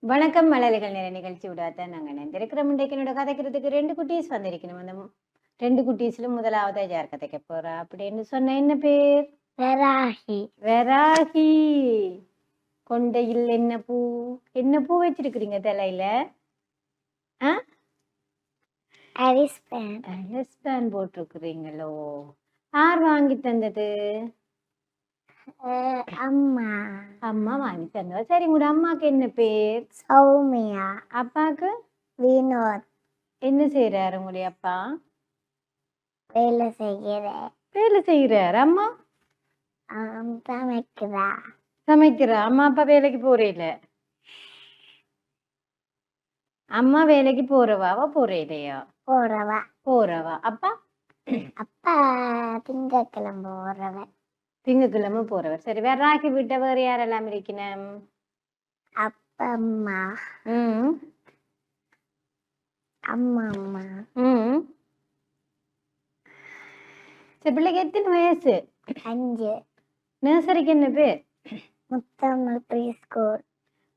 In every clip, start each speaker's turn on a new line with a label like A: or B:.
A: வணக்கம் மலையாளிகள் நிறை நிகழ்ச்சி விடாதான் நாங்கள் நினைந்திருக்கிறோம் இன்றைக்கு என்னோட கதைக்கிறதுக்கு ரெண்டு குட்டீஸ் வந்திருக்கணும். அந்த ரெண்டு குட்டீஸ்ல முதலாவதா யார் கதைக்க போறா? அப்படின்னு சொன்ன என்ன பேர்?
B: வராகி.
A: வராகி. கொண்டையில் என்ன பூ? என்ன பூ வச்சிருக்கிறீங்க தலையில? லெஸ்பேன் போட்டிருக்கிறீங்களோ? யார் வாங்கி தந்தது?
B: அம்மா.
A: அம்மா வாங்கி தந்தவா சரி உங்களோட அம்மாக்கு என்ன பேர்?
B: சௌமியா.
A: அப்பாக்கு?
B: வினோத்.
A: என்ன செய்யறாரு உங்களுடைய அப்பா?
B: வேலை செய்கிறேன்
A: வேலை செய்யறாரு அம்மா?
B: சமைக்கிறா
A: சமைக்கிறா? அம்மா அப்பா வேலைக்கு போறேல அம்மா வேலைக்கு போறவாவா போறேலையா
B: போறவா.
A: போறவா. அப்பா?
B: அப்பா திங்கக்கிழமை போறவன்.
A: திங்கக்கிழமை போறவர். சரி வேற ராக்கி விட்ட வேற யாரெல்லாம் இருக்கணும்
B: அப்பா அம்மா.
A: ம்.
B: அம்மா அம்மா.
A: ம். சரி பிள்ளைக்கு எத்தனை வயசு?
B: அஞ்சு.
A: நர்சரிக்கு என்ன பேர்?
B: Muthamizh pre school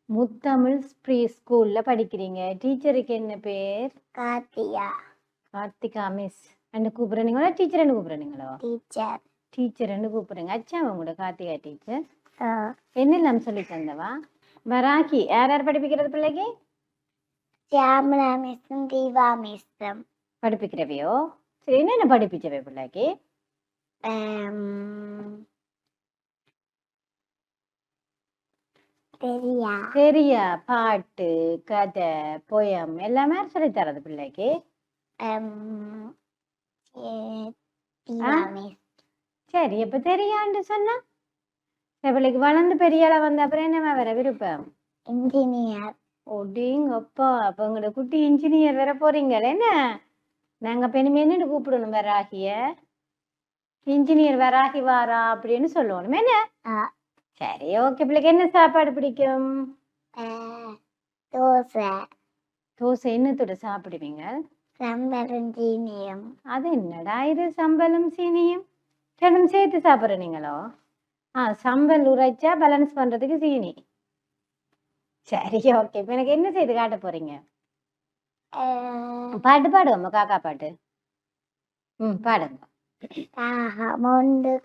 A: Muthamizh pre ஸ்கூல்ல படிக்கிறீங்க. டீச்சருக்கு என்ன பேர்?
B: கார்த்தியா
A: கார்த்திகா மிஸ். அண்டு கூப்பிடுறீங்களா டீச்சர் என்ன கூப்பிடுறீங்களோ
B: டீச்சர்.
A: டீச்சர்னு கூப்பிடுங்க அச்சா உங்களோட கார்த்திகா டீச்சர். என்னெல்லாம் சொல்லி தந்தவா? வராக்கி யார் யார் படிப்பிக்கிறது பிள்ளைக்கு?
B: சியாமலா மிஸ்ஸும் தீபா மிஸ்ஸும்.
A: படிப்பிக்கிறவையோ? சரி என்னென்ன படிப்பிச்சவை பிள்ளைக்கு? சரியா பாட்டு கதை போயம் எல்லாமே சொல்லி தரது பிள்ளைக்கு. சரி எப்ப தெரியாண்டு சொன்னா? பிள்ளைக்கு வளர்ந்து பெரிய ஆளா வந்த அப்புறம் என்னவா வர விருப்பம்?
B: இன்ஜினியர்
A: ஒடிங்கப்பா அப்ப உங்களோட குட்டி இன்ஜினியர் வர போறீங்களே என்ன? நாங்க என்னன்னு கூப்பிடணும் வராகிய இன்ஜினியர் வராகி வாரா அப்படின்னு சொல்லணும் என்ன. சரி ஓகே பிள்ளைக்கு என்ன சாப்பாடு பிடிக்கும்?
B: தோசை.
A: தோசை என்னத்தோட சாப்பிடுவீங்க?
B: சம்பரம் ஜீனியம்
A: அது என்னடா இது சம்பலும் சீனியும்? ரெண்டும் சேர்த்து சாப்பிட்ற நீங்களோ ஆ சம்பல் உரைச்சா பேலன்ஸ் பண்றதுக்கு சீனி. சரி ஓகே இப்போ எனக்கு என்ன செய்து காட்ட போறீங்க? பாட்டு பாடுவோம்மா காக்கா பாட்டு. ம் பாடுங்க.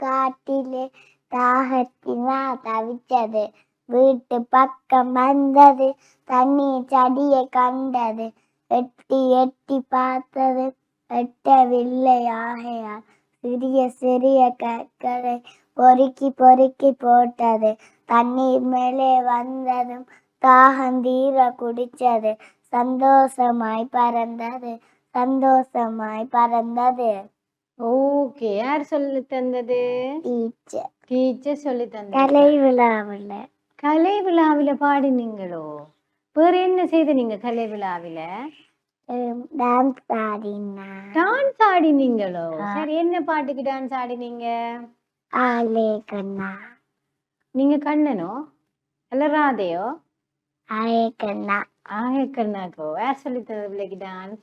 B: காட்டிலே தாகத்தினா தவிச்சது வீட்டு பக்கம் வந்தது. தண்ணீர் செடியை கண்டது. எட்டி எட்டி பார்த்தது. எட்டவில்லை ஆகையால். சிறிய சிறிய கற்களை பொறுக்கி பொறுக்கி போட்டது. தண்ணீர் மேலே வந்ததும் தாகம் தீர குடிச்சது சந்தோஷமாய் பறந்தது. சந்தோஷமாய் பறந்தது.
A: ஓகே யார் சொல்லி தந்தது.
B: டீச்சர்.
A: டீச்சர் சொல்லி தந்தது
B: கலை விழாவில்
A: கலை விழாவில பாடினீங்களோ? வேற என்ன செய்து நீங்க கலை விழாவில
B: டான்ஸ் ஆடினா
A: டான்ஸ் ஆடினீங்களோ. சரி என்ன பாட்டுக்கு டான்ஸ் ஆடினீங்க?
B: ஆலே கண்ணா.
A: நீங்க கண்ணனோ? அல்ல ராதையோ?
B: ஆலே கண்ணா.
A: ஆயக்கண்ணாக்கோ யார் சொல்லி தந்தது பிள்ளைக்கு டான்ஸ்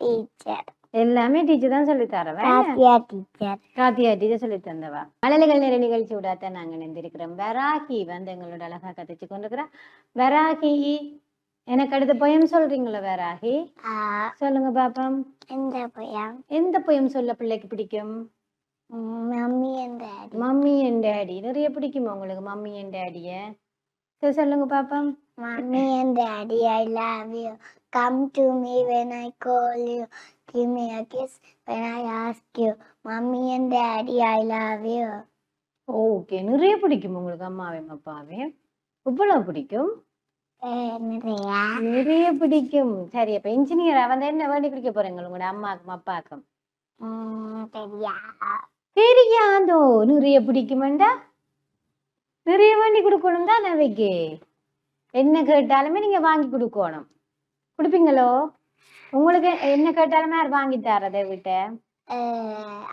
B: டீச்சர்
A: எல்லாமே டீச்சர் தான் சொல்லி தரவா?
B: காத்தியா டீச்சர்
A: காத்தியா டீச்சர் சொல்லி தந்தவா? மழலைகள் நிறை நிகழ்ச்சி விடாதான் நாங்க நினைந்திருக்கிறோம் வராகி வந்து எங்களோட அழகா கதைச்சு கொண்டிருக்கிறா. வராகி எனக்கு அடுத்த பொயம் சொல்றீங்களா வராகி? சொல்லுங்க பாப்பம்.
B: எந்த பையன்
A: எந்த பொயம் சொல்ல பிள்ளைக்கு பிடிக்கும்?
B: மம்மி எந்த
A: மம்மி அண்ட் டேடி நிறைய பிடிக்குமா உங்களுக்கு மம்மி அண்ட் டேடிய சரி சொல்லுங்க பாப்பம்.
B: Mummy and daddy I love you. Come to me when I call you. Give me a kiss when I ask you mommy and daddy I love you.
A: Okay நிறைய பிடிக்கும் உங்களுக்கு அம்மாவையும் அப்பாவையும் இவ்வளவு பிடிக்கும்?
B: நிறையா
A: பிடிக்கும். சரி அப்ப இன்ஜினியரா வந்து என்ன வேண்டி குடிக்க போறீங்க? உங்களோட அம்மாக்கும் அப்பாக்கும். தெரியாதோ நிறைய பிடிக்குமெண்டா? நிறைய வேண்டி கொடுக்கணும் தான் அவைக்கு. என்ன கேட்டாலுமே நீங்க வாங்கி கொடுக்கணும். கொடுப்பீங்களோ? உங்களுக்கு என்ன கேட்டாலுமே அவர் வாங்கி தரது வீட்ட.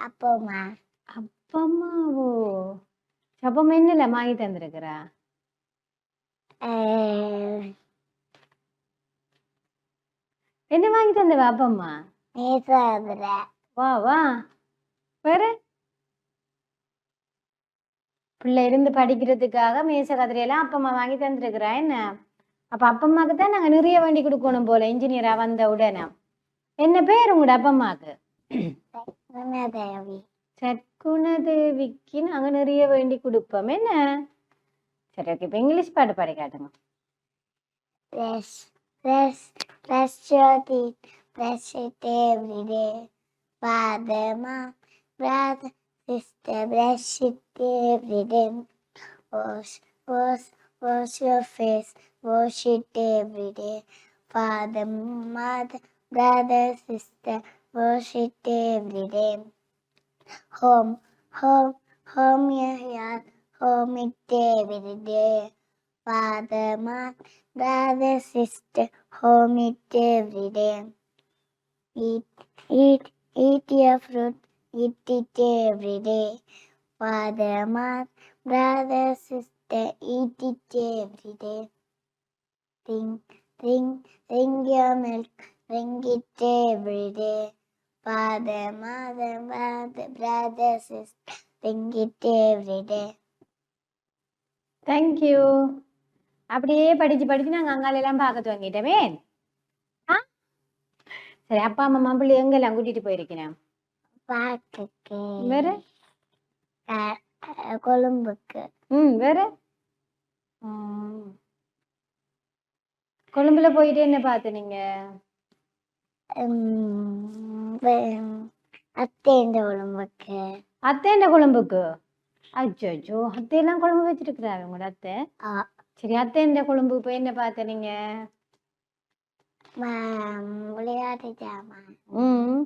B: அப்பமா
A: அப்பமாவோ அப்பமா என்னல வாங்கி தந்திருக்கிறா? என்ன வாங்கி தந்தவா அப்பம்மா வா வா. வேற பிள்ளை இருந்து படிக்கிறதுக்காக மேச கதிரையெல்லாம் அப்பம்மா வாங்கி தந்திருக்கிறா என்ன? அப்ப அப்பம்மாக்கு தான் நாங்க நிறைய வேண்டி கொடுக்கணும் போல இன்ஜினியரா வந்த உடனே. என்ன பேர் உங்களோட அப்பம்மாக்கு
B: தேவி
A: சற்குணதேவிக்கு நாங்க நிறைய வேண்டி கொடுப்போம். என்ன? சரி ஓகே இப்போ இங்கிலீஷ் பாட்டு பாடி காட்டுங்க.
B: Brush, brush, brush your teeth, brush it every day. Father, mom, brother, sister, brush it every day. Wash, wash, wash your face, wash it every day. Father, mother, brother, sister, wash it every day. Home, home, home your yard, home it every day. Father, mother, brother, sister, home it every day. Eat, eat, eat your fruit, eat it every day. Father, mother, brother, sister, eat it every day. Drink, drink, drink your milk, drink it every day. Father, mother, brother, brother, sister, drink it every day.
A: Thank you அப்படியே படிச்சு படிச்சு நாங்க அங்கால எல்லாம் பார்க்க துவங்கிட்டோமே. ஆ? சரி அப்பா அம்மா மாப்பிள்ளை எங்கெல்லாம் கூட்டிட்டு போயிருக்கிறேன்
B: பாட்டுக்கு
A: வேற?
B: கொழும்புக்கு.
A: ம் வேற. கொழும்புல போயிட்டு என்ன பார்த்து நீங்க?
B: அத்தைன்ற கொழும்புக்கு.
A: அத்தைண்ட கொழும்புக்கு? அச்சோ அச்சோ அத்தையெல்லாம் குழம்பு வச்சிருக்கிறாரு உங்களோட அத்தை. சரி அத்தைண்ட கொழும்புக்கு போய் என்ன பார்த்த நீங்க?
B: விளையாட்டு ஜாமான்.
A: ம்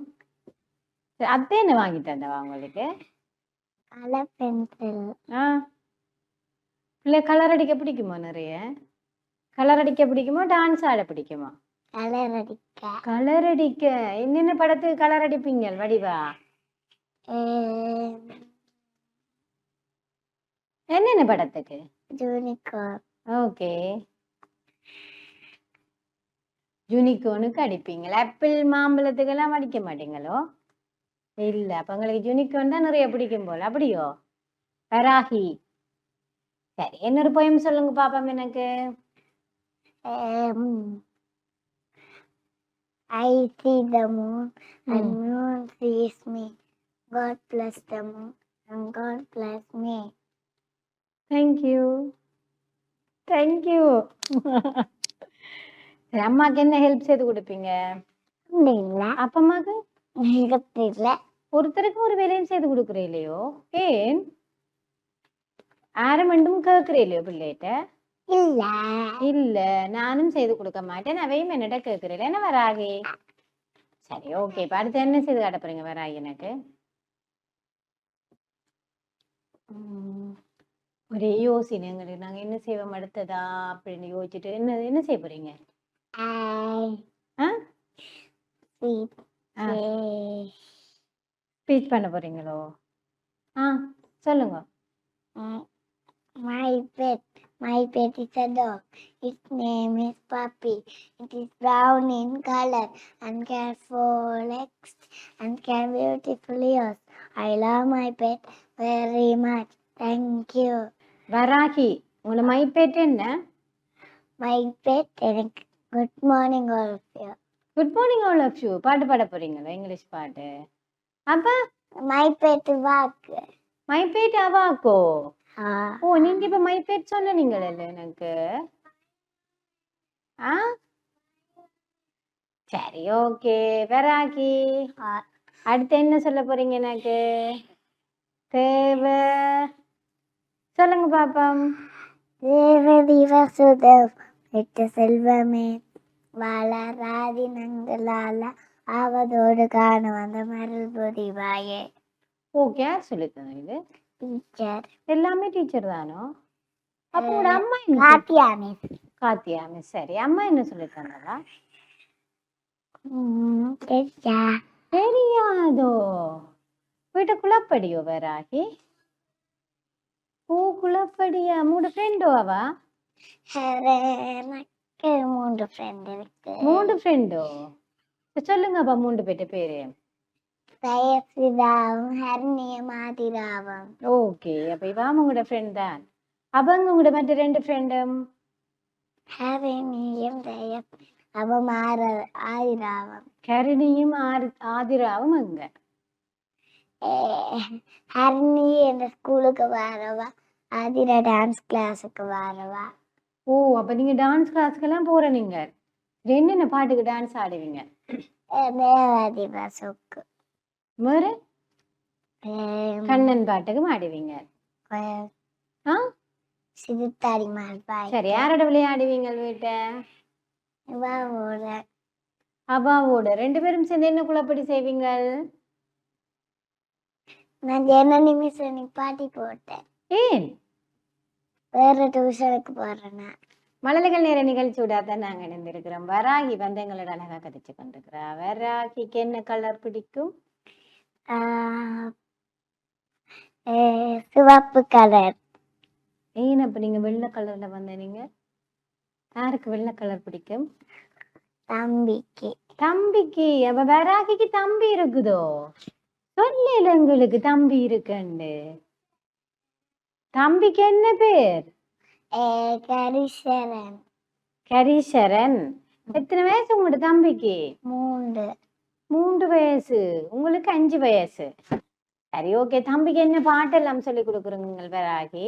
A: அத்தை என்ன வாங்கி தந்தவா உங்களுக்கு?
B: Colour pencil.
A: ஆ. பிள்ளை கலர் அடிக்க பிடிக்குமா நிறைய? கலர் அடிக்க பிடிக்குமா டான்ஸ் ஆட பிடிக்குமா?
B: கலர் அடிக்க.
A: கலர் அடிக்க. என்னென்ன படத்துக்கு கலர் அடிப்பீங்க வடிவா? என்னென்ன படத்துக்கு? ஓகே. யூனிகோனுக்கு அடிப்பீங்களா? ஆப்பிள் மாம்பழத்துக்கெல்லாம் அடிக்க மாட்டீங்களோ? இல்லை அப்போ உங்களுக்கு யூனிகார்ன் தான் நிறைய பிடிக்கும் போல. அப்படியோ? வராகி சரி இன்னொரு போயம் சொல்லுங்க பாப்போம் எனக்கு.
B: I see the moon and
A: ம்.
B: moon sees me. God bless the moon and God bless me.
A: Thank you thank you சரி அம்மாக்கு என்ன ஹெல்ப் செய்து கொடுப்பீங்க?
B: அப்படிங்களா
A: அப்பா அம்மாக்கு
B: இல்லை
A: ஒருத்தருக்கு ஒரு வேலையும் செய்து கொடுக்குறே இல்லையோ? ஏன்? ஆறு மண்டும் கேட்குறே இல்லையோ பிள்ளைகிட்ட?
B: இல்லை.
A: இல்ல. நானும் செய்து கொடுக்க மாட்டேன். அவையும் என்னிட்ட கேட்குறேன் என்ன வராகி? சரி ஓகே இப்போ அடுத்து என்ன செய்து காட்ட போறீங்க வராகி எனக்கு? ஒரே யோசனை எங்களுக்கு நாங்க என்ன செய்வோம் அடுத்ததா? அப்படின்னு யோசிச்சுட்டு என்ன என்ன செய்ய போறீங்க. ஸ்பீச் பண்ண போறீங்களோ? ஆ சொல்லுங்க.
B: My pet, my pet is a dog. Its name is Puppy. It is brown in color and can four legs and can beautiful ears. I love my pet very much. Thank you.
A: Varahi உங்களோட மைப்பேட் என்ன
B: My pet, எனக்கு good morning all of you.
A: Good morning all of you பாட்டு பாட போறீங்களா English பாட்டு அப்ப
B: My pet வாக்கு
A: மைப்பேட் அவாக்கோ
B: ஆ
A: ஓ நீங்க இப்ப மைப்பேட் சொன்னீங்களே எனக்கு. ஆ? சரி ஓகே. வராகி
B: ஆ.
A: அடுத்து என்ன சொல்ல போறீங்க எனக்கு? தேவை சொல்லுங்க பாப்பம்.
B: தேவதி வசுதேவ் பெற்ற செல்வமே வளராதி நங்களால ஆவதோடு காண வந்த மருள் புரிவாயே
A: ஓகே சொல்லித்தந்தேன் இது எல்லாமே டீச்சர் தானோ? அப்போ உங்களோட அம்மா என்ன சொல்லி-
B: காத்தியா மிஸ்
A: காத்தியா மிஸ் சரி அம்மா என்ன சொல்லி தந்தாளா
B: தெரியா
A: தெரியாதோ? வீட்டு குளப்படியோ வராகி? ஓ குளப்படியா மூணு ஃப்ரெண்டோ அவா?
B: எனக்கு மூன்று ஃப்ரெண்ட் இருக்கு.
A: மூணு ஃப்ரெண்டோ இப்ப சொல்லுங்க அப்பா மூன்று பேர்ட்ட பேரு.
B: தயசிதாவும் ஹர்ணியம் ஆதிராவும்
A: ஓகே அப்ப இவ உங்களோட ஃப்ரெண்ட் தான். அவங்க உங்களோட மற்ற ரெண்டு ஃப்ரெண்டும்
B: ஹரணியம் தய அவம் ஆர ஆதிராவும்.
A: கருணியும் ஆதி ஆதிராவும் அங்க.
B: ஹர்ணி என்ற ஸ்கூலுக்கு வரவா? ஆதிரா டான்ஸ் கிளாஸுக்கு வரவா?
A: ஓ அப்ப நீங்க டான்ஸ் கிளாஸ்க்கெல்லாம் போற நீங்க. என்னென்ன பாட்டுக்கு டான்ஸ் ஆடுவீங்க?
B: தேவாதி பசுக்கு
A: வேற? கண்ணன் பாட்டுக்கும் ஆடுவீங்க
B: சிறுத்தாடி மால்பாய்
A: சரி யாரோட விளையாடுவீங்க வீட்ட? அப்பாவோட. ரெண்டு பேரும் சேர்ந்து என்ன குழப்படி செய்வீங்க?
B: நான் ஜன நிமிஷம் நிப்பாட்டி போட்டேன்
A: ஏன்?
B: வேற டியூஷனுக்கு போறேன்னா.
A: மழலைகள் நேர நிகழ்ச்சி விடாதான் நாங்க இணைந்திருக்கிறோம். வராகி வந்து எங்களோட அழகா கதைச்சு கொண்டிருக்கிறா வராகிக்கு என்ன கலர் பிடிக்கும்?
B: சிவப்பு கலர்
A: ஏன் அப்ப நீங்க வெள்ளை கலர்ல வந்த நீங்க? யாருக்கு வெள்ளை கலர் பிடிக்கும்?
B: தம்பிக்கு.
A: தம்பிக்கு. அப்ப வராகிக்கு தம்பி இருக்குதோ? சொல்லல எங்களுக்கு தம்பி இருக்குன்னு தம்பிக்கு என்ன பேர்?
B: கரிசரன்.
A: கரீஸ்வரன் எத்தனை வயசு உங்களோட தம்பிக்கு?
B: மூன்று.
A: மூன்று வயசு உங்களுக்கு அஞ்சு வயசு. சரி ஓகே தம்பிக்கு என்ன பாட்டெல்லாம் சொல்லி கொடுக்குறீங்க வராகி?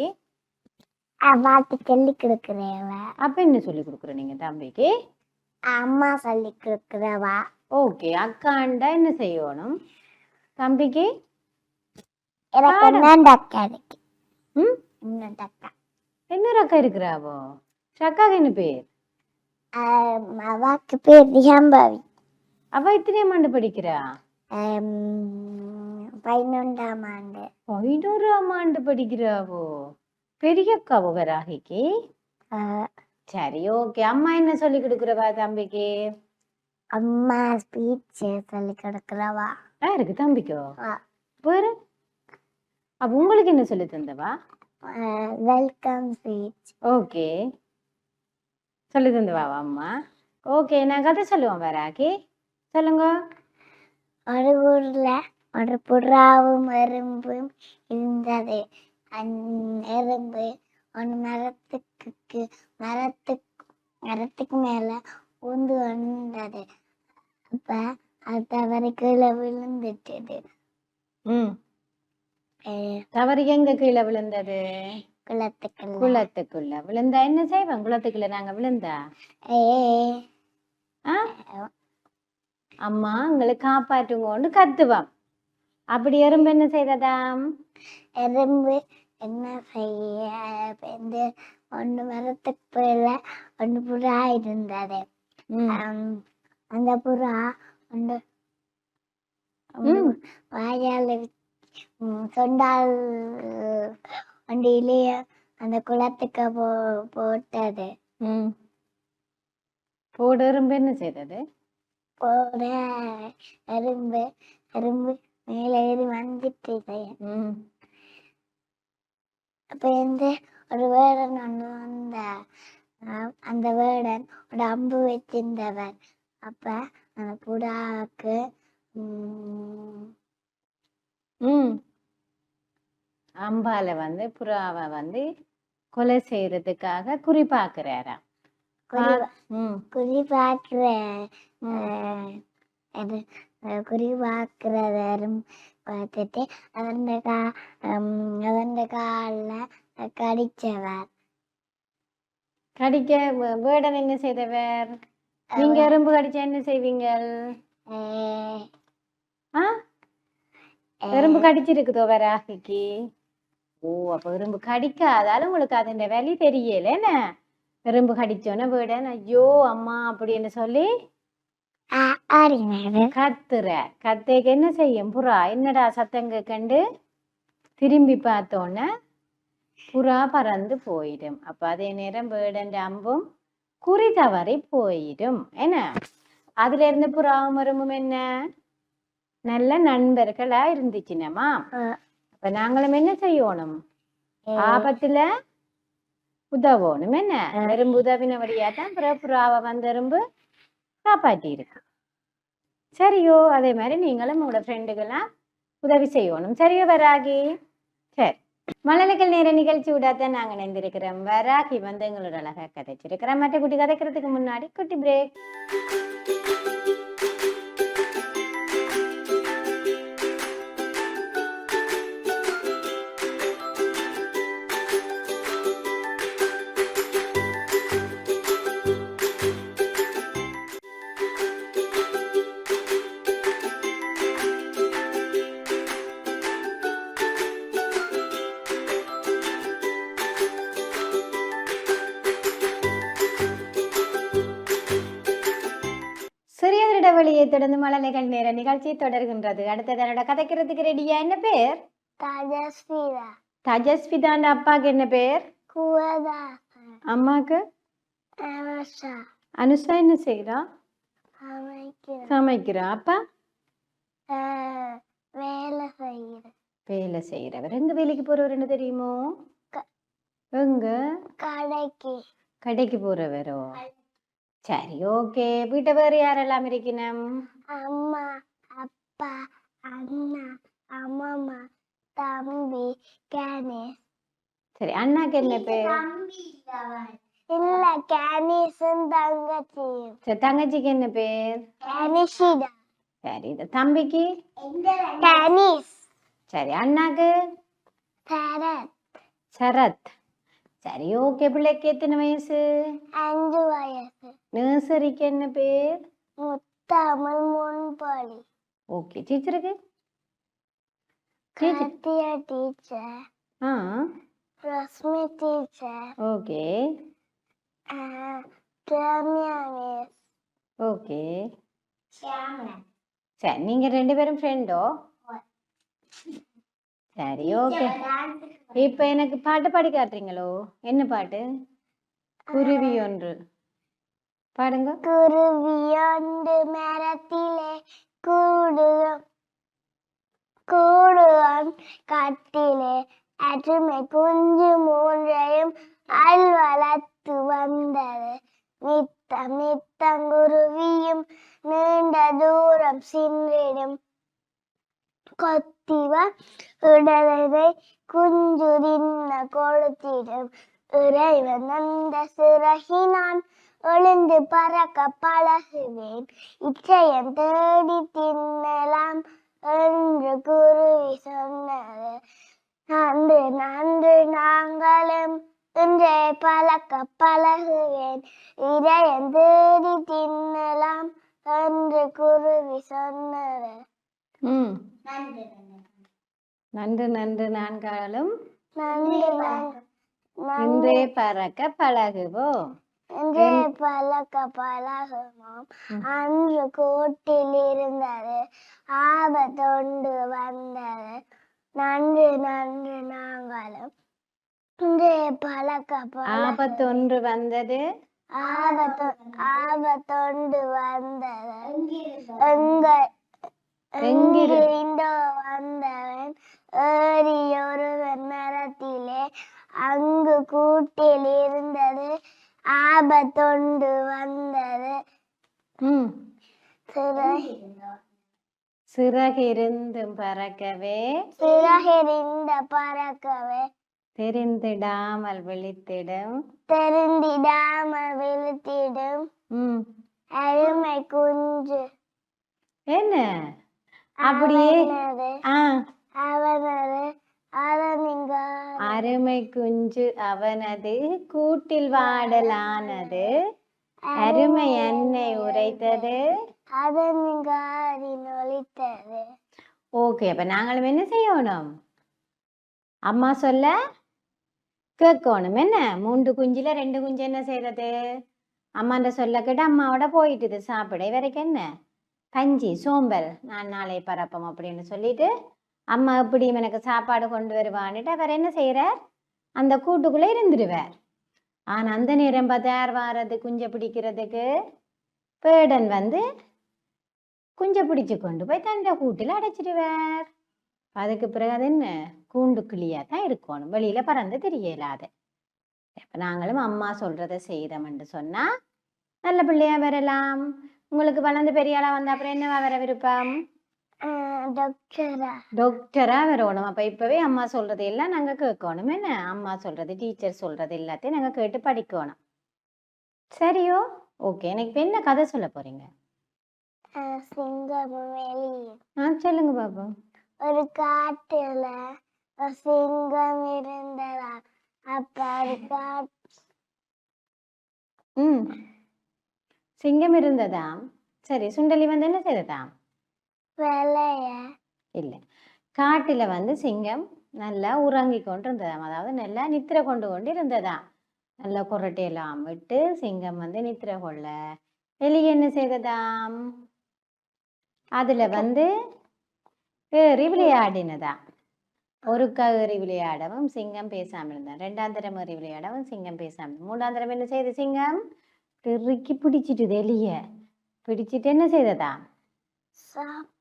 B: பாட்டு சொல்லி கொடுக்குறவ
A: அப்ப என்ன சொல்லி கொடுக்குற நீங்க தம்பிக்கு?
B: அம்மா சொல்லி கொடுக்குறவா
A: ஓகே அக்காண்டா என்ன செய்யணும்? தம்பிக்கு?
B: எனக்கு. என்ன அக்கா இருக்கு.
A: ம்?
B: அக்கா.
A: இன்னொரு அக்கா இருக்கிறாவோ? அக்காக்கு என்ன பேர்?
B: அவாக்கு பேர் திகம்பவி
A: அவ இத்தனையாம் ஆண்டு படிக்கிறா?
B: பதினொன்றாம் ஆண்டு.
A: பதினோராம் ஆண்டு படிக்கிறாவோ? பெரிய அக்காவோ வராகிக்கு
B: ஆஹ்
A: சரி ஓகே. அம்மா என்ன சொல்லி கொடுக்குறவா தம்பிக்கு?
B: அம்மா ஸ்பீச் சொல்லி கொடுக்குறவா.
A: யாருக்கு தம்பிக்கோ. வேற அப்ப உங்களுக்கு என்ன சொல்லி தந்தவா?
B: Welcome speech
A: okay. சொல்லி தந்தவாவா அம்மா? ஓகே நான் கதை சொல்லுவேன் வராகி. சொல்லுங்க.
B: ஒரு ஊர்ல ஒரு புறாவும் எறும்பும் இருந்தது. எறும்பு ஒரு மரத்துக்கு மரத்துக்கு மரத்துக்கு மேல ஊந்து வந்தது. அப்ப அது தவறி கீழே விழுந்துட்டது.
A: ம். தவறு எங்க கீழே விழுந்தது?
B: குளத்துக்குள்ள.
A: குளத்துக்குள்ள. விழுந்தா என்ன செய்வோம் குளத்துக்குள்ள நாங்க விழுந்தா? ஆ? அம்மா உங்களை காப்பாற்றுங்கோன்னு கத்துவான் அப்படி எறும்பு என்ன செய்ததாம்
B: எறும்பு என்ன செய்ய? வந்து ஒன்று மரத்துக்கு போயில ஒன்று புறா இருந்தது. அந்த புறா ஒன்று. வாயால் சொண்டால் ஒன்று இலைய அந்த குளத்துக்கு போ போட்டது.
A: போடு எறும்பு என்ன செய்தது?
B: போட எறும்பு எறும்பு மேலே ஏறி வந்துட்டு
A: ம்.
B: அப்போ வந்து ஒரு வேடன் ஒன்று வந்த அந்த வேடன் ஒரு அம்பு வச்சிருந்தவர். அப்ப அந்த புறாவுக்கு ம்,
A: ம். அம்பால வந்து புறாவை வந்து கொலை செய்யறதுக்காக குறி பாக்குறாராம்
B: குறி
A: ம்.
B: குறி பார்க்கிற
A: ம்.
B: அது அஹ், குறி பார்க்கிறவரும் பார்த்துட்டு அதன் கா அதன் காலில் கடிச்சவர்.
A: கடிக்க வேடன் என்ன செய்தவர்? நீங்க எறும்பு கடிச்சா என்ன செய்வீங்க
B: அஹ்,
A: ஆ? எறும்பு கடிச்சிருக்குதோ வராகிக்கு? ஓ அப்ப எறும்பு கடிக்காதாலும் உங்களுக்கு அதோட வலி தெரியல என்ன? எறும்பு கடிச்சோன்னே வேடன் ஐயோ அம்மா அப்படின்னு சொல்லி கத்துற. கத்தேக்கு என்ன செய்யும்? புறா. என்னடா சத்தங்க கண்டு திரும்பி பார்த்தோன்னே புறா பறந்து போயிடும். அப்ப அதே நேரம் வேடன் அம்பும் குறி தவறி போயிடும். என்ன? அதுல இருந்து புறாவும் எறும்பும் என்ன? நல்ல நண்பர்களா இருந்துச்சுனமா? அப்ப நாங்களும் என்ன செய்யணும்? ஆபத்துல உதவணும். என்ன? எறும்பு உதவினபடியா தான் புறாவை வந்த எறும்பு காப்பாற்றியிருக்கு சரியோ அதே மாதிரி நீங்களும் உங்களோட ஃப்ரெண்டுக்கெல்லாம் உதவி செய்யணும். சரியோ வராகி? சரி. மழலைகள் நேர நிகழ்ச்சி விடாதான் நாங்கள் நினைந்திருக்கிறோம் வராகி வந்து எங்களோட அழகாக கதைச்சிருக்கிறோம் மற்ற குட்டி கதைக்கிறதுக்கு முன்னாடி குட்டி பிரேக் தொடர்ந்து மழலைகள் நேர நிகழ்ச்சி தொடர்கின்றது. அடுத்தது என்னோட கதைக்கிறதுக்கு ரெடியா என்ன பேர்?
B: தஜஸ்வீதா.
A: தஜஸ்விதாண்ட அப்பாக்கு என்ன பேர்?
B: குவதாசன்
A: அம்மாக்கு?
B: அனுஷா.
A: என்ன செய்கிறா சமைக்கிறா. அப்பா?
B: வேலை செய்கிறேன்
A: வேலை செய்கிறவர் எங்க வேலைக்கு போறவர் என்ன தெரியுமோ? எங்க?
B: கடைக்கு.
A: கடைக்கு போறவரோ? சரி ஓகே வீட்டை வேறு யாரெல்லாம் இருக்கணும்
B: அம்மா அப்பா அண்ணா அம்மா தம்பி கணேஷ்.
A: சரி அண்ணாக்கு என்ன பேர்?
B: இல்ல கணேசன் தங்கச்சியும்.
A: சரி தங்கச்சிக்கு என்ன பேர்?
B: கனிஷிதா
A: சரி தம்பிக்கு?
B: கணேஷ்.
A: சரி அண்ணாக்கு?
B: சரத்.
A: சரத். சரி ஓகே பிள்ளைக்கு எத்தனை வயசு?
B: அஞ்சு வயசு.
A: நர்சரிக்கு என்ன பேர்?
B: முத்தமிழ் முன்பொழி
A: ஓகே டீச்சருக்கு டீச்சர்
B: கத்திய டீச்சர்
A: ஆ.
B: Rashmi teacher
A: okay
B: Ramya miss
A: okay சரி நீங்க ரெண்டு பேரும் ஃப்ரெண்டோ சரி ஓகே இப்போ எனக்கு பாட்டு பாடி காட்டுறீங்களோ? என்ன பாட்டு? குருவி ஒன்று. பாடுங்க
B: குருவியாண்டு மரத்திலே கூடுகம் கூடுகம் கட்டிலே அற்றுமை குஞ்சு மூன்றையும் அல்வா வளர்த்து வந்தது நித்தம் நித்தங்குருவியும் நீண்ட தூரம் சென்றிடும் கொத்திவ உடலை குஞ்சு தின்ன கொடுத்திடும் இறைவன் அந்த சிறகினான் ஒளிந்து பறக்க பழகுவேன் இச்சையம் தேடி தின்னலாம் என்று குருவி சொன்னது நன்று நன்று நாங்களும் இன்றே பழக்க பழகுவேன் இதயம் தேடி தின்னலாம் என்று குருவி சொன்னது
A: ம் நன்று நன்று நான்காலும்
B: நன்றி
A: பறக்க பழகுவோம்.
B: பழக்க பழகுவோம். அன்று கூட்டில் இருந்தது ஆபத்தொண்டு வந்தது. நன்று நன்று நாங்களும். இன்றே பழக்க பழக
A: ஆபத்து ஒன்று வந்தது.
B: ஆபத்து ஆபத்தொண்டு வந்தது. எங்க
A: எங்கிரு-
B: எங்கிருந்தோ வந்தவன். ஏறி ஒருவன் மரத்திலே அங்கு கூட்டில் இருந்தது ஆபத்தொண்டு வந்தது.
A: ம்.
B: சிறை
A: சிறகு இருந்தும் பறக்கவே.
B: சிறகெறிந்த பறக்கவே.
A: தெரிந்திடாமல் விழித்திடும்.
B: தெரிந்திடாமல் விழுத்திடும். அருமை குஞ்சு.
A: என்ன? அப்படியே
B: அவனது
A: ஆ.
B: அவனது
A: அருமை குஞ்சு அவனது கூட்டில் வாடலானது. அருமை அன்னை உரைத்தது.
B: ஒழித்தது
A: ஓகே அப்ப நாங்களும் என்ன செய்யணும்? அம்மா சொல்ல கேட்கணும். என்ன? மூன்று குஞ்சுல ரெண்டு குஞ்சு என்ன செய்யறது அம்மாண்ட சொல்ல கேட்டு அம்மாவோட போயிட்டுது. சாப்பிட வரைக்கும் என்ன? கஞ்சி சோம்பல். நான் நாளை பரப்போம் அப்படின்னு சொல்லிட்டு அம்மா எப்படியும் எனக்கு சாப்பாடு கொண்டு வருவான்னுட்டு அவர் என்ன செய்கிறார் அந்த கூட்டுக்குள்ளே இருந்துருவார் ஆனால் அந்த நேரம் பார்த்து வாரது? குஞ்சை பிடிக்கிறதுக்கு? பேடன் வந்து குஞ்சை பிடிச்சு கொண்டு போய் தண்டை கூட்டில் அடைச்சிடுவார். அதுக்கு பிறகு அது என்ன? கூண்டு கிளியாக தான் இருக்கணும். வெளியில் பறந்து தெரியலாத. இப்போ நாங்களும் அம்மா சொல்கிறத செய்தோம்னு சொன்னால் நல்ல பிள்ளையாக வரலாம். உங்களுக்கு வளர்ந்து பெரிய வந்த அப்புறம் என்னவா வர விருப்பம்?
B: டாக்டரா
A: வரணும். அப்ப இப்பவே அம்மா சொல்றது எல்லாம் நாங்க கேட்கணும். என்ன? அம்மா சொல்றது டீச்சர் சொல்றது எல்லாத்தையும் நாங்க கேட்டு படிக்கணும். சரியோ? ஓகே எனக்கு இப்ப என்ன கதை சொல்ல போறீங்க? ஆ சொல்லுங்க பாப்பா
B: ஒரு காட்டுல சிங்கம் இருந்ததா? அப்ப ஒரு காட்டு
A: சிங்கம் இருந்ததாம் சரி சுண்டலி வந்து என்ன செய்ததாம் இல்லை. காட்டுல வந்து சிங்கம் நல்லா உறங்கி கொண்டு இருந்ததாம் அதாவது நல்லா நித்திரை கொண்டு கொண்டு இருந்ததாம் நல்லா குரட்டையெல்லாம் விட்டு சிங்கம் வந்து நித்திரை கொள்ள எலி என்ன செய்ததாம்? அதுல வந்து ஏறி விளையாடினதாம். ஒரு ஏறி விளையாடவும் சிங்கம் பேசாம இருந்தான். ரெண்டாம் தரம் ஏறி விளையாடவும் சிங்கம் பேசாம இருந்தான். மூன்றாம் தரம் என்ன செய்யுது சிங்கம்? இறுக்கி பிடிச்சிட்டு எலிய. பிடிச்சிட்டு என்ன செய்ததா
B: சாப்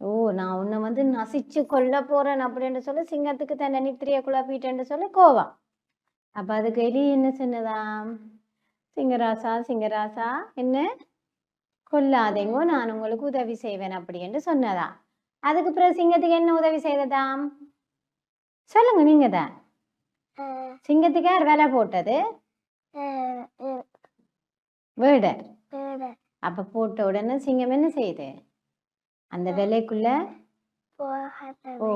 A: ஓ நான் உன்னை வந்து நசிச்சு கொல்ல போறேன் அப்படின்னு சொல்லி சிங்கத்துக்கு தன்னை நித்திரைய குழப்பிட்டேன்னு சொல்லி கோவம். அப்ப அதுக்கு எலி என்ன சொன்னதாம் சிங்கராசா சிங்கராசா என்ன? கொல்லாதேங்கோ நான் உங்களுக்கு உதவி செய்வேன் அப்படின்னு சொன்னதா? அதுக்கு பிறகு சிங்கத்துக்கு என்ன உதவி செய்ததாம் சொல்லுங்க நீங்க தான் சிங்கத்துக்கு யார் வேலை போட்டது? வேடர்.
B: வீடு
A: அப்ப போட்ட உடனே சிங்கம் என்ன செய்யுது? அந்த வேலைக்குள்ள ஓ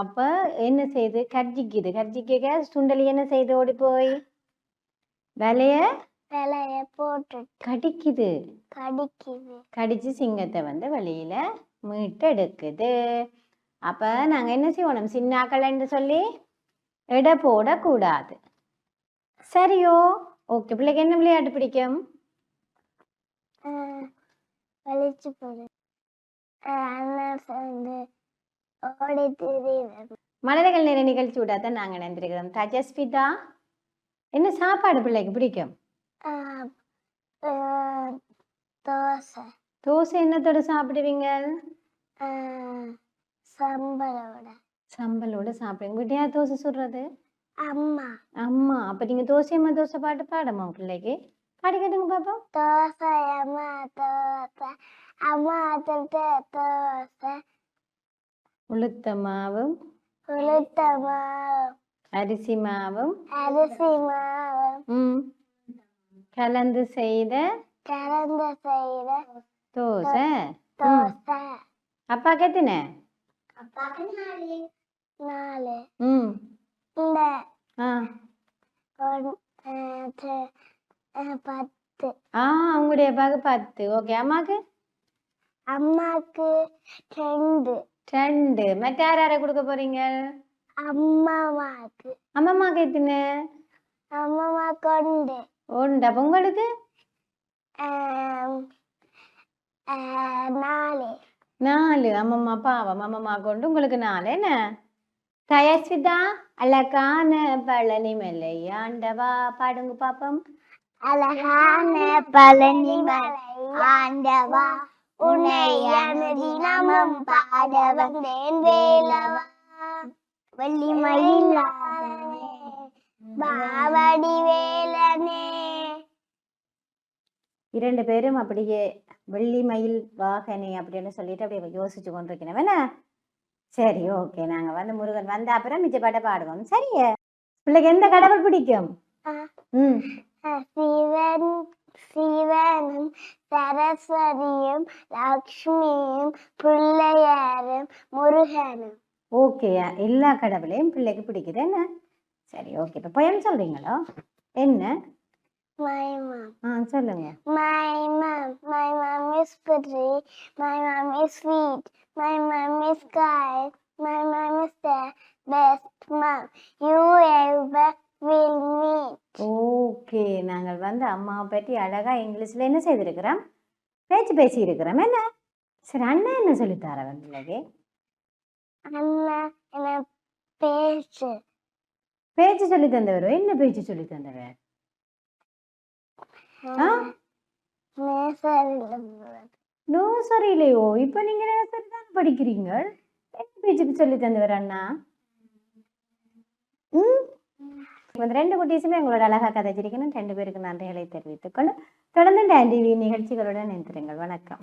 A: அப்ப என்ன செய்யுது கர்ஜிக்குது. கர்ஜிக்க சுண்டலி என்ன செய்து? ஓடி போய் வலைய
B: விளைய போட்டு
A: கடிக்குது.
B: கடிக்குது.
A: கடிச்சு சிங்கத்தை வந்து வெளியில மீட்டு எடுக்குது அப்ப நாங்க என்ன செய்யணும் சின்னாக்கள்ன்னு சொல்லி எடை போடக்கூடாது. சரியோ? ஓகே பிள்ளைக்கு என்ன விளையாட்டு பிடிக்கும்?
B: அஹ், வலிச்சு போடு அஹ், அண்ணன் சேர்ந்து ஓடி திரியுது
A: மலர்கள் நிறை நிகழ்ச்சி விடாதான் நாங்க நினைந்திருக்கிறோம் தஜஸ்விதா என்ன சாப்பாடு பிள்ளைக்கு பிடிக்கும்?
B: தோசை.
A: தோசை என்னத்தோட சாப்பிடுவீங்க?
B: சம்பளோட.
A: சம்பலோட சாப்பிடுங்க வீட்டையா தோசை சுடுறது?
B: அம்மா.
A: அம்மா. அப்ப நீங்க தோசை அம்மா தோசை பாட்டு பாடமா பிள்ளைக்கு? பாடிக்கிட்டுங்க பாப்பா
B: தோசை அம்மா தோசை.
A: உளுத்த மாவும்
B: உளுத்த மாவு
A: அரிசி மாவும்.
B: அரிசி மாவு
A: ம். கலந்து செய்த
B: கலந்து செய்த
A: தோசை.
B: தோசை.
A: அப்பாக்கு எத்தனை
B: அப்பாக்கு நாலு. நாலு.
A: ம்.
B: இந்த பத்து.
A: ஆ உங்களுடைய அப்பாவுக்கு பத்து. ஓகே அம்மாக்கு?
B: அம்மாக்கு ரெண்டு.
A: ரெண்டு. மற்ற யார் யாரை கொடுக்க போறீங்க?
B: அம்மாவாக்கு.
A: அம்மம்மாக்கு எத்தனை?
B: அம்மாவா கொண்டு
A: உண்டா உங்களுக்கு?
B: ஆம், ஆஹ், நாலு.
A: நாலு. அம்மம்மா பாவம். அம்மம்மா கொண்டு உங்களுக்கு நாலு. என்ன? தயஸ்விதா அழகான பழனி மலை ஆண்டவா பாடுங்க பாப்போம்.
B: அழகான பழனி மலை ஆண்டவா பாட வந்தேன் வேலவா. பாவடி வேலனே.
A: இரண்டு பேரும் அப்படியே வெள்ளி மயில் வாகனே அப்படின்னு சொல்லிட்டு அப்படியே யோசிச்சு கொண்டிருக்கணும் என்ன? சரி ஓகே நாங்க வந்து முருகன் வந்த அப்புறம் மிச்ச பாட்டை பாடுவோம். சரியே? பிள்ளைக்கு எந்த கடவுள் பிடிக்கும்?
B: ஆ.
A: ம்.
B: சிவன் சிவனும் சரஸ்வதியும் லக்ஷ்மியும் பிள்ளையாரும் முருகனும்
A: ஓகே எல்லா கடவுளையும் பிள்ளைக்கு பிடிக்குது என்ன சரி ஓகே இப்போ பயம் சொல்றீங்களோ என்ன
B: My mom.
A: ஆ சொல்லுங்க
B: My mom. My mom is pretty. My mom is sweet. My mom is kind. My mom is the best mom you ever will meet.
A: Okay. நாங்கள் வந்து அம்மாவை பற்றி அழகா இங்கிலீஷ்ல என்ன செய்திருக்கிறோம்? பேச்சு பேசி இருக்கிறோம் என்ன? சரி அண்ணா என்ன சொல்லித்தார வந்து பிள்ளைக்கு
B: அண்ணா என்ன பேச்சு.
A: பேச்சு சொல்லி தந்தவர்? என்ன பேச்சு சொல்லி தந்தவர்? நோசரிலையோ இப்போ நீங்க நர்சரி தான் படிக்கிறீங்க என்ன பேச்சுக்கு சொல்லி தந்தவர் அண்ணா? ம்? இந்த ரெண்டு குட்டீஸுமே உங்களோட அழகாக கதைச்சிருக்கணும். ரெண்டு பேருக்கு நன்றிகளை தெரிவித்துக்கொண்டு தொடர்ந்து டேன் டிவி நிகழ்ச்சிகளுடன் நினைத்திருங்கள் வணக்கம்.